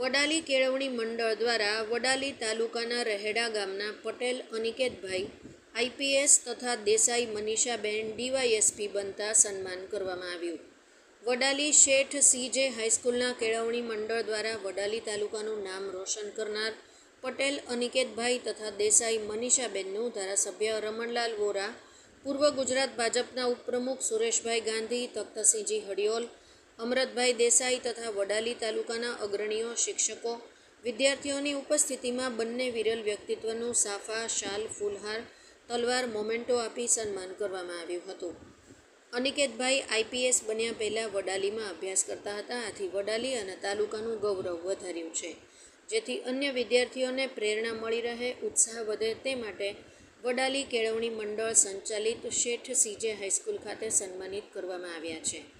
વડાલી કેળવણી મંડળ દ્વારા વડાલી તાલુકાના રહેડા ગામના પટેલ, અનિકેતભાઈ આઈપીએસ તથા દેસાઈ મનીષાબેન ડીવાયએસપી બનતા સન્માન કરવામાં આવ્યું. વડાલી શેઠ સીજે હાઈસ્કૂલના કેળવણી મંડળ દ્વારા વડાલી તાલુકાનું નામ રોશન કરનાર પટેલ, અનિકેતભાઈ તથા દેસાઈ મનીષાબેનનું ધારાસભ્ય રમણલાલ વોરા, પૂર્વ ગુજરાત ભાજપના ઉપપ્રમુખ સુરેશભાઈ ગાંધી, તખ્તસિંહજી હડિયોલ અમરતભાઈ દેસાઈ તથા વડાલી તાલુકાના અગ્રણીઓ, શિક્ષકો, વિદ્યાર્થીઓની ઉપસ્થિતિમાં બંને વિરલ વ્યક્તિત્વનું સાફા, શાલ, ફૂલહાર, તલવાર, મોમેન્ટો આપી સન્માન કરવામાં આવ્યું હતું. અનિકેતભાઈ આઈપીએસ બન્યા પહેલાં વડાલીમાં અભ્યાસ કરતા હતા. આથી વડાલી અને તાલુકાનું ગૌરવ વધાર્યું છે. જેથી અન્ય વિદ્યાર્થીઓને પ્રેરણા મળી રહે, ઉત્સાહ વધે તે માટે વડાલી કેળવણી મંડળ સંચાલિત શેઠ સીજે હાઈસ્કૂલ ખાતે સન્માનિત કરવામાં આવ્યા છે.